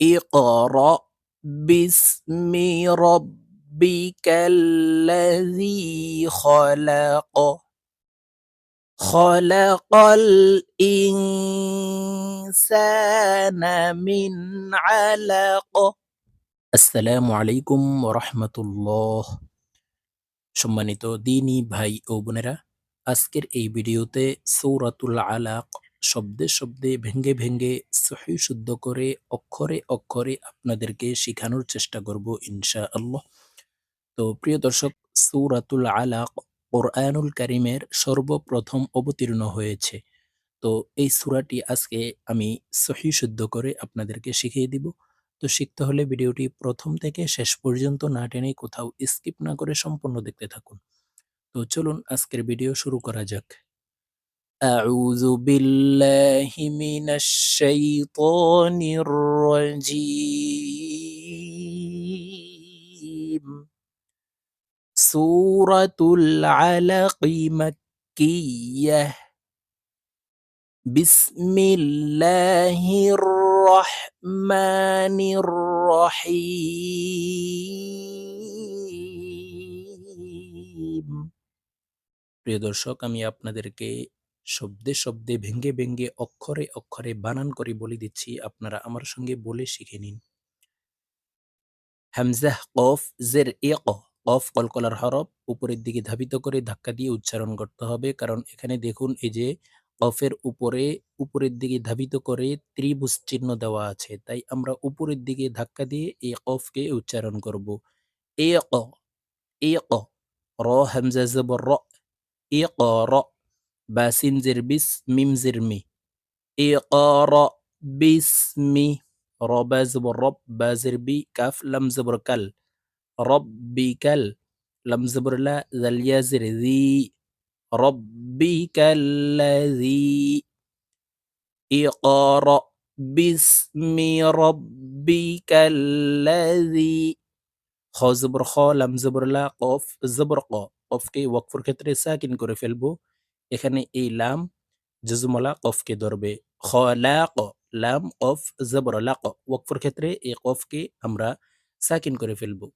اقرأ باسم ربك الذي خلق خلق الإنسان من علق আসসালামু আলাইকুম রহমতুল্লাহ সম্মানিত দিনী ভাই ও বোনেরা আজকের এই ভিডিওতে সৌরাতুল আলাক শব্দে শব্দে ভেঙ্গে ভেঙ্গে সহি শুদ্ধ করে অক্ষরে অক্ষরে আপনাদেরকে শেখানোর চেষ্টা করব ইনশা আল্লাহ তো প্রিয় দর্শক, সৌরাতুল আলাক কোরআনুল কারিমের সর্বপ্রথম অবতীর্ণ হয়েছে। তো এই সুরাটি আজকে আমি সহি শুদ্ধ করে আপনাদেরকে শিখিয়ে দিব। তো শিখতে হলে ভিডিওটি প্রথম থেকে শেষ পর্যন্ত না টেনে কোথাও স্কিপ না করে সম্পূর্ণ দেখতে থাকুন। তো চলুন আজকের ভিডিও শুরু করা যাক। أعوذ بالله من الشيطان الرجيم سورة العلق مكية بسم الله الرحمن الرحيم প্রিয় দর্শক আমি আপনাদেরকে শব্দে শব্দে, ভেঙ্গে ভেঙ্গে, অক্ষরে অক্ষরে বানান করে বলে দিচ্ছি, আপনারা আমার সঙ্গে বলে শিখে নিন। হামজাহ কফ, জের, এ কফ কলকলার হরফ উপরের দিকে ধাবিত করে ধাক্কা দিয়ে উচ্চারণ করতে হবে, কারণ এখানে দেখুন এই যে কফের উপরে, উপরের দিকে ধাবিত করে ত্রিভুজ চিহ্ন দেওয়া আছে, তাই আমরা উপরের দিকে ধাক্কা দিয়ে এই কফকে উচ্চারণ করব। এ, ক। এ, ক। র, হামজা, জবর, র। এ, ক, র। باسنزر بس ميمزر مي. إقارا باسمي ربا زبر رب با زربي كاف لم زبر كل ربي كل لم زبر لا ذل يزر ذي. ربك الذي اقرأ باسم ربك الذي خو زبر خو لم زبر لا قاف زبر قو. قاف كي وقفر كتري ساكن كوري في البو. এখানে এই লাম জজমলা কফকে ধরবে খ লা ক লাম কফ জবর লা ক ওয়াকফর ক্ষেত্রে এই কফকে আমরা সাকিন করে ফেলবো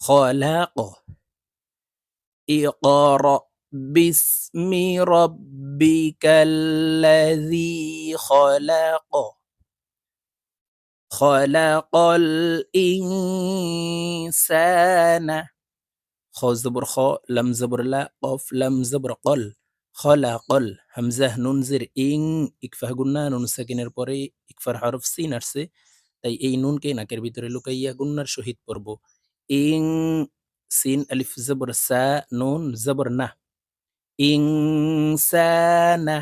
খ লা ক اقرأ باسم ربك الذي خلق خلق الإنسان খ জবর খ লাম জবর লা কফ লাম জবর কল খলাকল হামজাহ নুনজের ইং ইকফাহ গুন্না নুন সাকিনের পরে ইকফার হরফ সিন আসছে তাই এই নুনকে নাকের ভিতরে লুকাইয়া গুন্নার শহীদ পড়ব ইং সিন আলিফ জবর সা নুন জবর না ইংসানা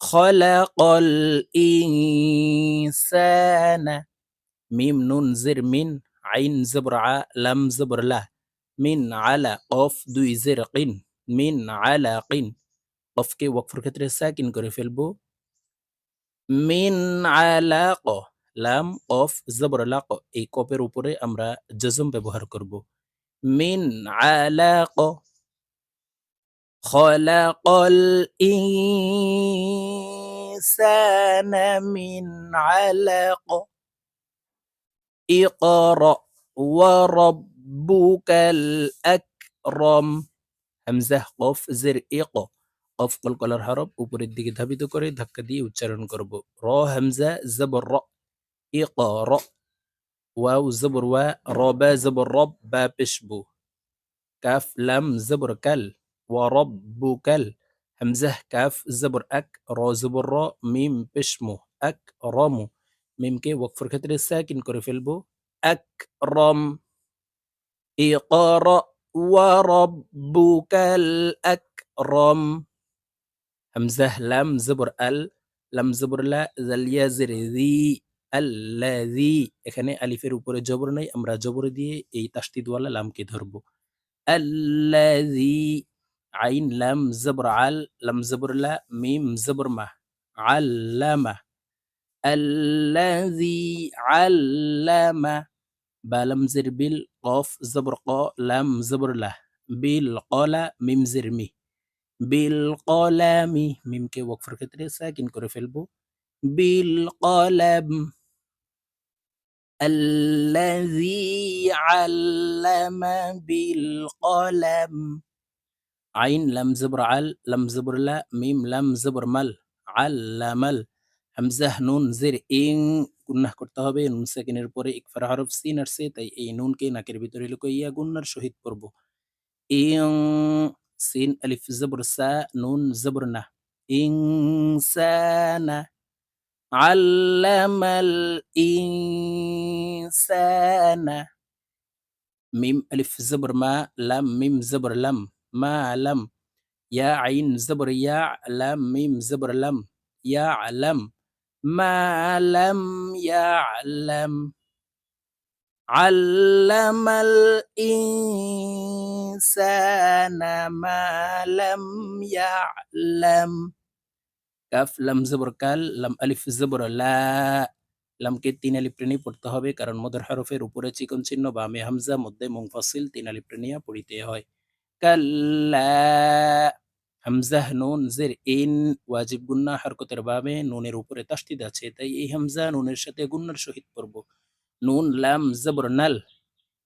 খলাকল ইনসানা মিম নুন জির মিন আইন জবর আ লাম জবর লা মিন আলা কফ দুই জির কিন মিন আলা কিন কফকে ওয়াকফর ক্ষেত্রে সাকিন করে ফেলবো মিন আলা ক লাম কফ জবর লা ক এই কপের উপরে আমরা জজম ব্যবহার করব মিন আলা ক خلق الإنسان من علق اقرأ রব্বুকাল আকরম হামজাহ কফ জের এ ক কফ কলকলার হরফ উপরের দিকে ধাবিত করে ধাক্কা দিয়ে উচ্চারণ করব। র, হামজা, জবর, র এ ক র, ওয়াও, জবর, ওয়া, র, বা, জবর, রব, বা, পেশবু। কাফ, লাম, জবর, কাল, ওয়া রব্বু কাল হামজাহ কাফ, জবর এক র, জবর, র, মিম, পেশমু এক রমু মিমকে ওয়াকফর ক্ষেত্রে সাকিন করে ফেলব। এক রম ইকরা ওয়ারব্বুকাল আকরম হামজাহ লাম জবর আল লাম জবর লা জাল ইয়া জের জি আল্লাযী এখানে আলিফের উপরে জবর নাই আমরা জবর দিয়ে এই তাসদিদওয়ালা লামকে ধরবো আল্লাযী আইন লাম জবর আল লাম জবর লা মিম জবর মা আল্লামা আল্লাযী আল্লামা বা লাম জের বিল কফ জবর ক লাম জবর লা বিল কলা মিম জের মি বিল কলামি মিমকে ওয়াকফের ক্ষেত্রে সাকিন করে ফেলবো বিল কলাম الذي علم بالقلم عين لم زبر عل لم زبر لا ميم لم زبر মাল আল্লামাল হামজাহ নুন জের ইং গুন্নাহ করতে হবে। নুন সেকেন্ডের পরে ইকফার হরফ সিন আসছে, তাই এই নুনকে নাকের ভিতরে লুকাইয়া গুন্নার সহিত পড়ব। ইং, সিন, আলিফ, জবর, সা, নুন, জবর, না। ইনসানা আল্লামাল ইনসানা। মিম, আলিফ, জবর, মা, লাম, মিম, জবর, লাম, মা, লাম। ইয়া, আইন, জবর, ইয়া, লাম, মিম, জবর, লাম। ইয়া, লাম। মালাম ইয়ালাম আল্লামাল ইনসানা মালাম ইয়ালাম কাফ লাম জবর কাল লাম আলিফ জবর লা লামকে তিন আলিপ্রেণী পড়তে হবে কারণ মদর হরফের উপরে চিকন চিহ্ন বা মেহামজা মধ্যে মুংফাসিল তিন আলিফ পড়িতে হয় কাল্লা হামজাহ নুন জের ইন ওয়াজিব গুন্না হরকতের বাবে নুনের উপরে তাস্তিদ আছে, তাই এই হামজা নুনের সাথে গুন্নার সহিত পড়ব। নুন, লাম, জবর, নাল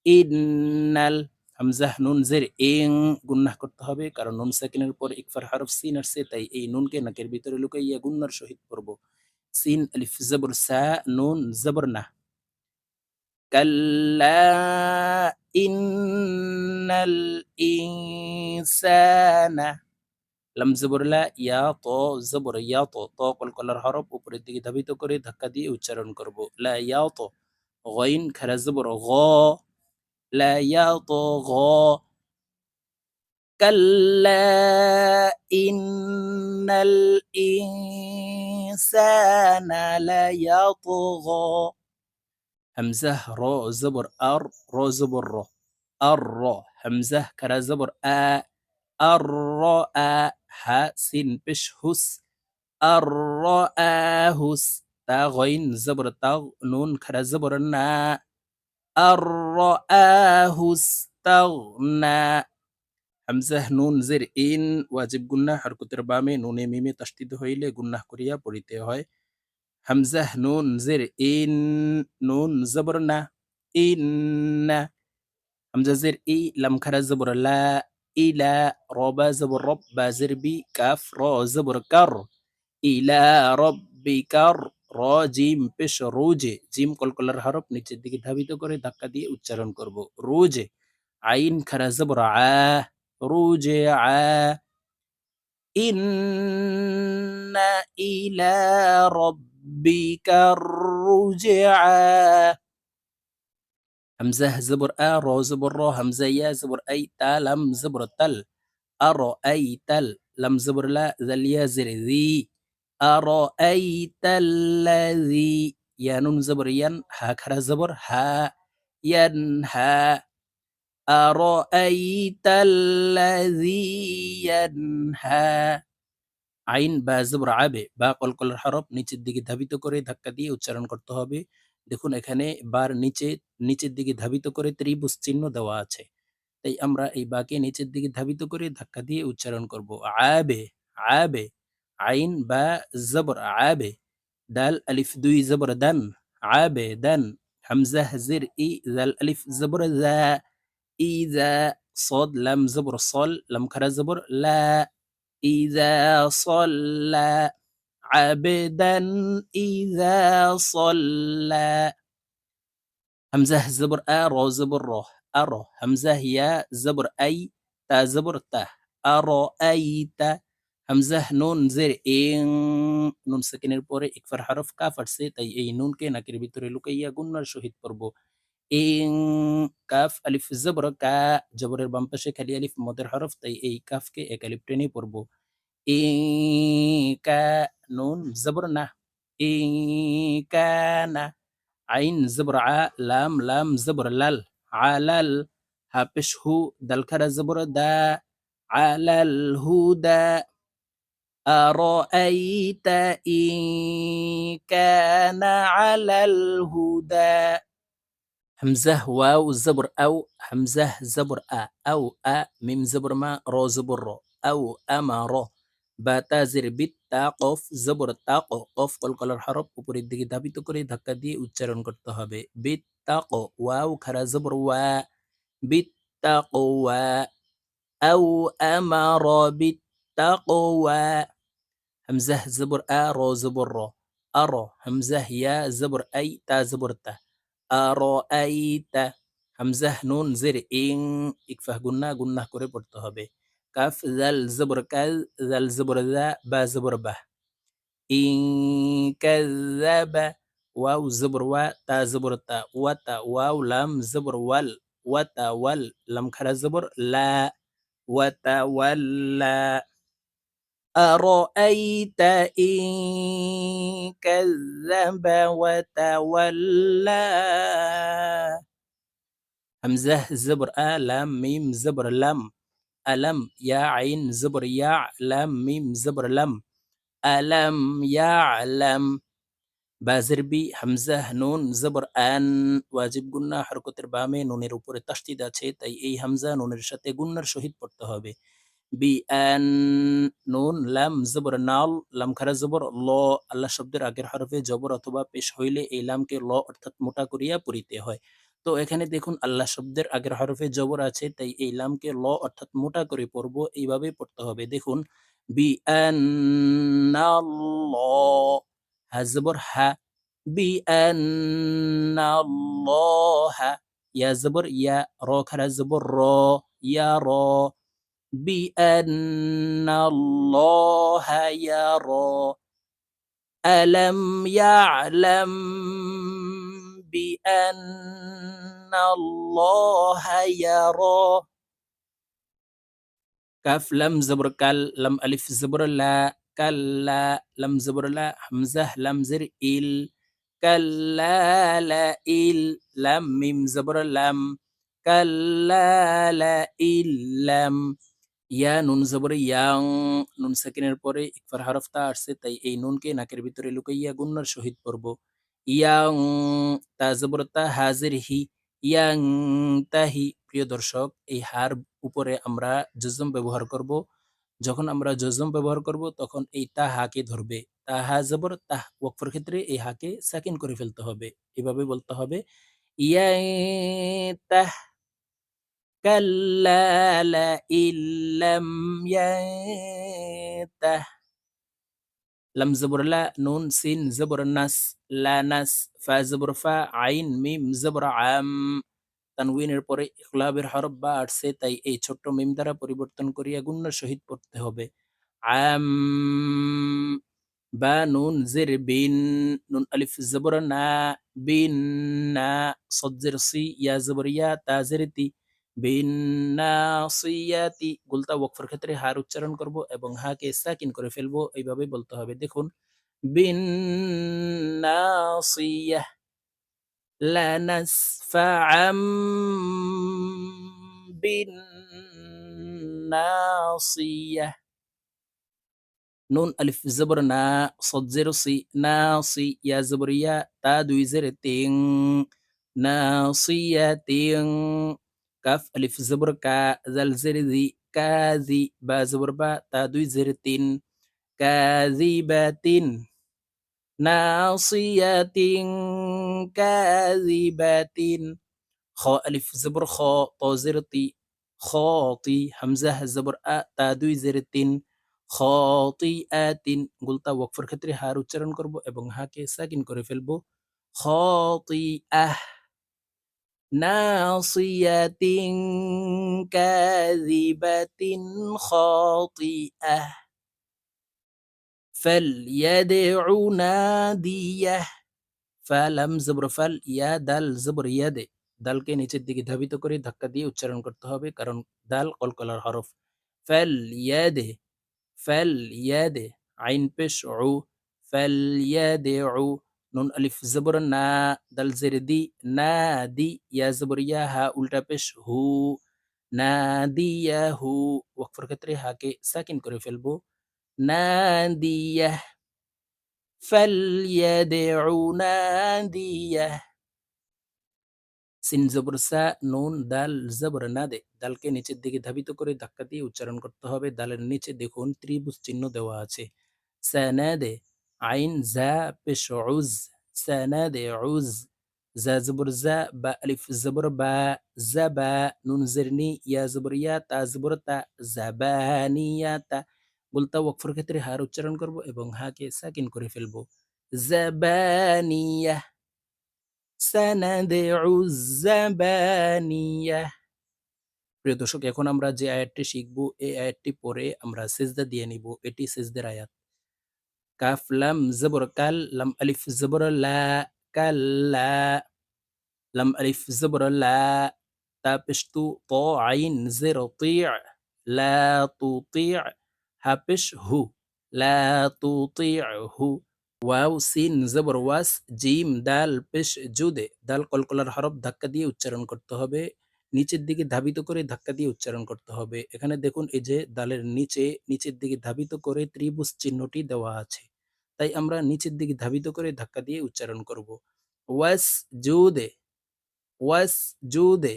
ইন্নাল হামজাহ নুন জের ইং গুন্নাহ করতে হবে, কারণ নুন সাকিনের পর ইকফার হরফ সিন আসছে, তাই এই নুনকে নাকের ভিতরে লুকাইয়া গুন্নার সহিত পড়ব। সিন, আলিফ, জবর, সা, নুন, জবর, না। কাল্লা ইন্নাল ইনসানা লাম জবর লা ইয়া ত জবর ইয়া ত ত কলকলার হরফ উপরের দিকে ধাবিত করে ধাক্কা দিয়ে উচ্চারণ করব লা ইয়া ত গইন খারা জবর গ لا يطغى كلا إن الإنسان ليطغى همزة را زبر أر را زبر را الر همزة كرا زبر হা সিন পেশ হুস, আর হুস, তা গইন জবর, তা নুন খারা জবর না। আর হুস তাগনা হামজাহ নুন জের ইন, ওয়াজিব গুন্না হরকতের বামে নুনে মিমে তাস্তিদ হইলে গুন্না করিয়া পড়িতে হয়। হামজাহ নুন জের ইন, নুন জবর না ইন্না হামজা জের ই লামখারা জবর লা। ইলা রবা জবর রব বা জের বি কাফ র জবর কার ইলা রব্বিকার র জিম পেশ রোজে জিম কলকলার হরফ নিচের দিকে ধাবিত করে ধাক্কা দিয়ে উচ্চারণ করব রোজে আইন খারা জবর আ রোজে আ ইন্না ইলা রব্বিকা রুজিআ হামজা জবর আ র জবর র হামজা ইয়া জবর আই তা লাম জবর তাল আর আই তাল লাম জবর লা জাল ইয়া জের জি أرأيت الذي يا نون زبر ين ها كرا زبر ها ينهى أرأيت الذي ينهى আইন বা জবর আবে বা কলকলার হরফ নিচের দিকে ধাবিত করে ধাক্কা দিয়ে উচ্চারণ করতে হবে দেখুন এখানে বার নিচে নিচের দিকে ধাবিত করে ত্রিভুজ চিহ্ন দেওয়া আছে তাই আমরা এই বাকে নিচের দিকে ধাবিত করে ধাক্কা দিয়ে উচ্চারণ করব আবে আবে আইন বা জবর আবে দাল আলিফ দুই জবর দান আবে দান হামজা হাজির ই দাল আলিফ জবর জা ইজা صاد لم زبر صل لم كرا زبر لا إذا صلى عبدا إذا صلى همزة زبر آ رو زبر رو أرو همزة يا زبر أي تا زبر تا أرأيت হামজাহ নুন জের ইং নুন সেকেন্ডের পরে ইকফার হরফ কাফ আসছে তাই এই নুনকে নাকের ভিতরে লুকাইয়া গুন্নার সহিত পড়ব ইং কাফ আলিফ জবর কা জবরের বাম পাশে খালি আলিফ মদের হরফ তাই এই কাফকে এক আলিফ টেনে পড়ব إيكا نون زبرنا نا. عين زبر ع لام لام زبر لل. علل. هابش هو دل كرة زبر دا. على الهدى أرأيت إن كان على الهدى همزة واو زبر أو همزة زبر أ أو أ ميم زبر ما رو زبر رو أو أما رو. বা তাজের বিত তা, কফ, জবর, তা কফ, কলকলার হরফ উপরের দিকে ধাবিত করে ধাক্কা দিয়ে উচ্চারণ করতে হবে। বিত তা ওয়াও, খারা, জবর, ওয়া। বিত তা ওয়া। আউ আমার বিত তা ওয়া। হামজা জবর, আ, র, জবর, র। আর হামজা ইয়া, জবর, আই, তা, জবর, তা। আর আই, তা। হামজাহ, নুন, জের, ইং। ইকফাহ, গুন্না গুন্না করে পড়তে হবে। قاف ذل زبر كذ ذل زبر ذا با زبر با إن كذب واو زبر وا تا زبر تا وتا واو لم زبر وال وتا وال لم كلا زبر لا وتا وتولى أرأيت إن كذب وتولى همزة زبر آ لام ميم زبر لم আলম ya আইন জবর ইয়া lam মিম জবর লাম আলম ইয়া আলম বাজের বি হামজাহ নুন জবর আন ওয়াজিব গুন্না হরকতের বামে নুনের উপরে তাস্তিদ আছে তাই এই হামজা নুনের সাথে গুন্নার সহিত পড়তে হবে বি আন নুন লাম জবর নাল লাম খারা জবর ল আল্লাহ শব্দের আগের হরফে জবর অথবা পেশ হইলে এই লামকে ল অর্থাৎ মোটা করিয়া পড়িতে হয় তো এখানে দেখুন আল্লাহ শব্দের আগের হরফে জবর আছে তাই এই লামকে ল অর্থাৎ মোটা করে পড়ব এইভাবে পড়তে হবে দেখুন বি আন হাজবর হা বি আন ইয়া জবর ইয়া র খারা জবর র ইয়া র بأن الله يرى ألم يعلم بأن الله يرى كاف لم زبر كال لم ألف زبر لا كلا لم زبر لا حمزة لم زر إل كلا لا إل لم ميم زبر لم كلا لا إلم ইয়া নুন জবর ইয়াং নুন সেকেন্ডের পরে ইকফার হরফতা আসছে তাই এই নুনকে নাকের ভিতরে লুকাইয়া গুন্নার সহিত পড়ব ইয়াং তা জবর তা হাজির হি ইয়াং তাহি প্রিয় দর্শক এই হার উপরে আমরা জজম ব্যবহার করব যখন আমরা জজম ব্যবহার করব তখন এই তা হাকে ধরবে তা হা জবর তাহ ওয়াকফর ক্ষেত্রে এই হাকে সাকিন করে ফেলতে হবে এভাবে বলতে হবে ইয়া তাহ كلا لئن لم ينته লাম জবর লা নুন সিন জবর নাস লা নাস ফা জবর ফা আইন মিম জবর আম তানউইনের পরে ইখলাবের হরফ বা আসছে তাই এই ছোট্ট মিম দ্বারা পরিবর্তন করিয়া গুণ্য শহীদ পড়তে হবে। আম, বা, নুন, জের, বিন, নুন, আলিফ, জবর, না, বিন, না, সজ্জের সি, ইয়া, জবর, ইয়া, তা, জের, তি। বিন্নাসিয়াতি, গুলতা ওয়াকফের ক্ষেত্রে হার উচ্চারণ করব এবং হা হাকে সাকিন করে ফেলব, এইভাবে বলতে হবে। দেখুন বিন্নাসিয়াহ লানাসফাআম বিন্নাসিয়াহ নুন, আলিফ, জবর, না, সদ, জেরো, সি না সি ইয়া জবর, ইয়া, তা, দুই, জের তিং নাসিয়াতিং কাফ আলিফ জবর কা জাল জের জি কাজি বা জবর বা তা দুই জের তিন কাজিবাতিন নাসিয়াতিন কাজিবাতিন খ আলিফ জবর খ ত জের তি খতি হামজা জবর আ তা দুই জের তিন খতি আতিন গুলতা ওয়াকফের ক্ষেত্রে হার উচ্চারণ করব এবং হাকে সাকিন করে ফেলব খতি আহ ناصية كاذبة خاطئة فليدع ناديه ফালাম জবর ফাল ইয়া দাল জবর ইয়াদে দালকে নিচের দিকে ধাবিত করে ধাক্কা দিয়ে উচ্চারণ করতে হবে কারণ দাল কলকলার হরফ ফাল ইয়াদে ফাল ইয়াদে আইন পেশ উ ফাল ইয়াদে উ নুন আলিফ জবর না দাল জের দি না দি ইয়া জবর ইয়া হা উল্টা পেশ হু না দিয়া হু ওয়াকফর ক্ষেত্রে হাকে সাকিন করে ফেলবো না দিয়া فليدعو ناديه সিন জবর সা নুন দাল জবর না দে দালকে নিচের দিকে ধাবিত করে ধাক্কা দিয়ে উচ্চারণ করতে হবে দালের নিচে দেখুন ত্রিভুজ চিহ্ন দেওয়া আছে سنادي আইন জা পেশ উজ সানাদে উজ জা জবর জা বা আলিফ জবর বা জাবা নুন জেরনি ইয়া জবর ইয়া তা জবর তা জাবানিয়া তা বলতা ওয়াকফর ক্ষেত্রে হার উচ্চারণ করব এবং হাকে সাকিন করে ফেলব জাবানিয়া সানাদে উজ জাবানিয়া প্রিয় দর্শক, এখন আমরা যে আয়াতটি শিখব, এই আয়াতটি পরে আমরা সেজদা দিয়ে নিব। এটি সেজদের আয়াত। কাফ লাম জবর কাল লাম আলিফ জবর লা কাল লা লাম আলিফ জবর লা তা পেশ তু ত আইন জের তি লা তু তি হা পেশ হু লা তু তি হু ওয়াও সিন জবর ওয়াস জিম দাল পেশ জুদে দাল কলকলার হরফ ধাক্কা দিয়ে উচ্চারণ করতে হবে। নিচের দিকে ধাবিত করে ধাক্কা দিয়ে উচ্চারণ করতে হবে। এখানে দেখুন, এই যে, দালের নিচে, নিচের দিকে ধাবিত করে ত্রিভুজ চিহ্নটি দেওয়া আছে। তাই আমরা নিচের দিকে ধাবিত করে ধাক্কা দিয়ে উচ্চারণ করব। ওয়াস জুদে ওয়াস জুদে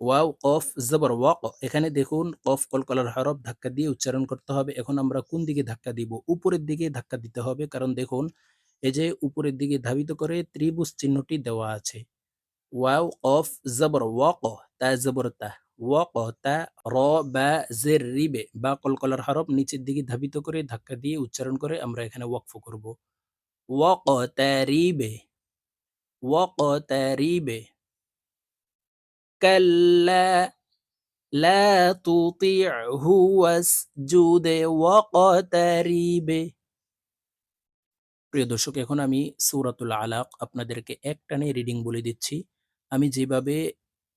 ওয়াও, কফ, জবর, ওয়াক। এখানে দেখুন, কফ কলকলার হরফ ধাক্কা দিয়ে উচ্চারণ করতে হবে। এখন আমরা কোন দিকে ধাক্কা দিব? উপরের দিকে ধাক্কা দিতে হবে, কারণ দেখুন, এই যে উপরের দিকে ধাবিত করে ত্রিভুজ চিহ্নটি দেওয়া আছে। ওয়াও, কফ, জবর, ওয়াক, তা, জবর, তা। ওয়াকতা র বা জের রিবে বা কলকলার হরফ নিচের দিকে ধাবিত করে ধাক্কা দিয়ে উচ্চারণ করে আমরা এখানে ওয়াকফ করব। ওয়াকতা রিবে ওয়াকতা রিবে কাল্লা, লা তুতিহু ওয়াসজুদে ওয়াকতা রিবে প্রিয় দর্শক, এখন আমি সৌরাতুল আলাক আপনাদেরকে একটানে রিডিং বলে দিচ্ছি। আমি যেভাবে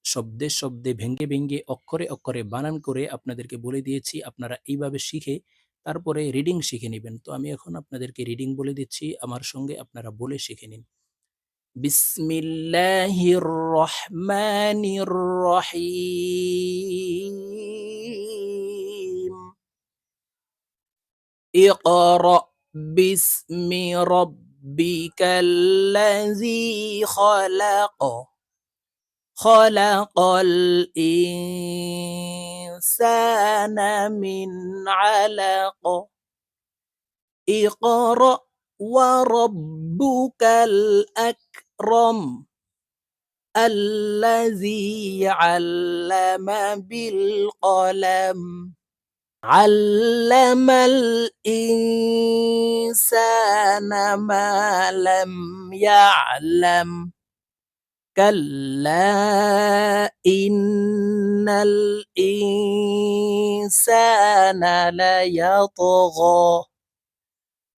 শব্দে শব্দে ভেঙ্গে ভেঙ্গে অক্ষরে অক্ষরে বানান করে আপনাদেরকে বলে দিয়েছি আপনারা এইভাবে শিখে তারপরে রিডিং শিখে নেবেন তো আমি এখন আপনাদেরকে রিডিং বলে দিচ্ছি আমার সঙ্গে আপনারা বলে শিখে নিন بسم الله الرحمن الرحيم اقرأ باسم ربك الذي خلق خلق الإنسان من علق. اقرأ وربك الأكرم الذي علم بالقلم. علم الإنسان ما لم يعلم. كلا إن الإنسان ليطغى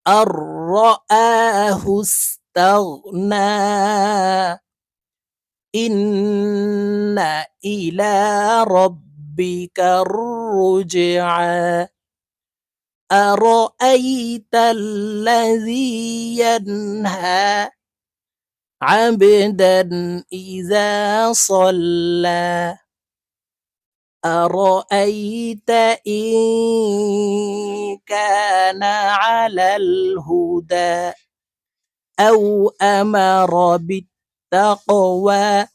أن رآه استغنى إن إلى ربك الرجعى أرأيت الذي ينهى عبدا إذا صلى. أرأيت إن كان على الهدى أو أمر بالتقوى.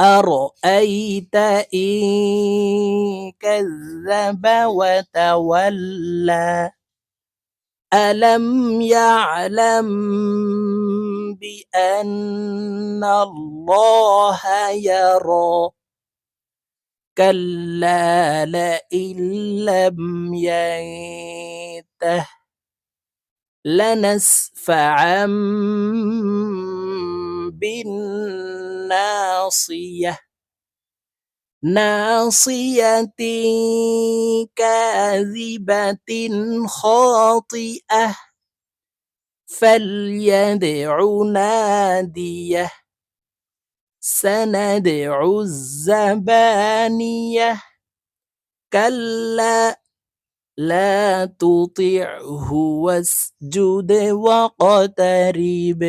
أرأيت إن كذب وتولى. ألم يعلم بأن الله يرى كلا لئن لم ينته لنسفعا بالناصية. ناصية كاذبة خاطئة. فليدع ناديه سندع الزبانية. كلا لا تطعه واسجد واقترب